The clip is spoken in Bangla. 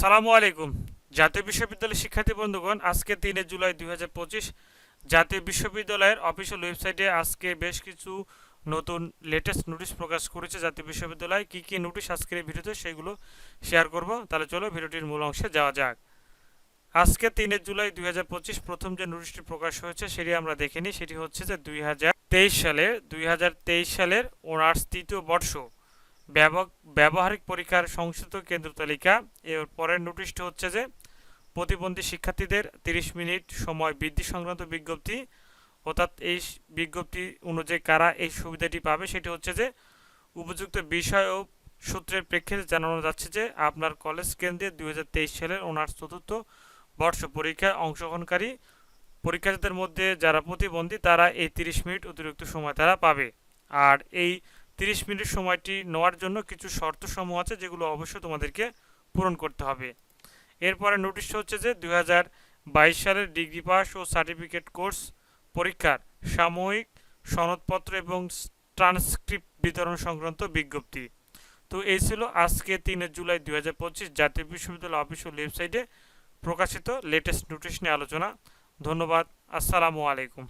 আসসালামু আলাইকুম। জাতীয় বিশ্ববিদ্যালয়ের শিক্ষার্থী বন্ধুগণ, আজকে তিনে জুলাই দুই হাজার পঁচিশ, জাতীয় বিশ্ববিদ্যালয়ের অফিসিয়াল ওয়েবসাইটে আজকে বেশ কিছু নতুন লেটেস্ট নোটিশ প্রকাশ করেছে জাতীয় বিশ্ববিদ্যালয়। কি কি নোটিশ আজকের এই ভিডিওতে সেগুলো শেয়ার করব। তাহলে চলো ভিডিওটির মূল অংশে যাওয়া যাক। আজকে তিনে জুলাই দুই হাজার পঁচিশ প্রথম যে নোটিশটি প্রকাশ হয়েছে সেটি আমরা দেখিনি। সেটি হচ্ছে যে দুই হাজার তেইশ সালে, দুই হাজার তেইশ সালের অনার্স তৃতীয় বর্ষ। ব্যবহারিক পরীক্ষার সংশোধিত কেন্দ্র তালিকা। এর পরের নোটিশটি হচ্ছে যে, প্রতিবন্ধী শিক্ষার্থীদের তিরিশ মিনিট সময় বৃদ্ধি সংক্রান্ত বিজ্ঞপ্তি, অর্থাৎ এই বিজ্ঞপ্তি অনুযায়ী কারা এই সুবিধাটি পাবে সেটি হচ্ছে যে, উপযুক্ত বিষয় ও সূত্রের প্রেক্ষিতে জানানো যাচ্ছে যে, আপনার কলেজ কেন্দ্রে দুই হাজার তেইশ সালের অনার্স চতুর্থ বর্ষ পরীক্ষায় অংশগ্রহণকারী পরীক্ষার্থীদের মধ্যে যারা প্রতিবন্ধী, তারা এই তিরিশ মিনিট অতিরিক্ত সময় তারা পাবে। আর এই তিরিশ মিনিট সময়টি নেওয়ার জন্য কিছু শর্ত সমূহ আছে যেগুলো অবশ্যই তোমাদেরকে পূরণ করতে হবে। এরপরে নোটিশটা হচ্ছে যে দু হাজার বাইশ সালের ডিগ্রি পাস ও সার্টিফিকেট কোর্স পরীক্ষার সাময়িক সনদপত্র এবং ট্রান্সক্রিপ্ট বিতরণ সংক্রান্ত বিজ্ঞপ্তি। তো এই ছিল আজকে তিনে জুলাই দু হাজার পঁচিশ জাতীয় বিশ্ববিদ্যালয় অফিসিয়াল ওয়েবসাইটে প্রকাশিত লেটেস্ট নোটিশ নিয়ে আলোচনা। ধন্যবাদ। আসসালামু আলাইকুম।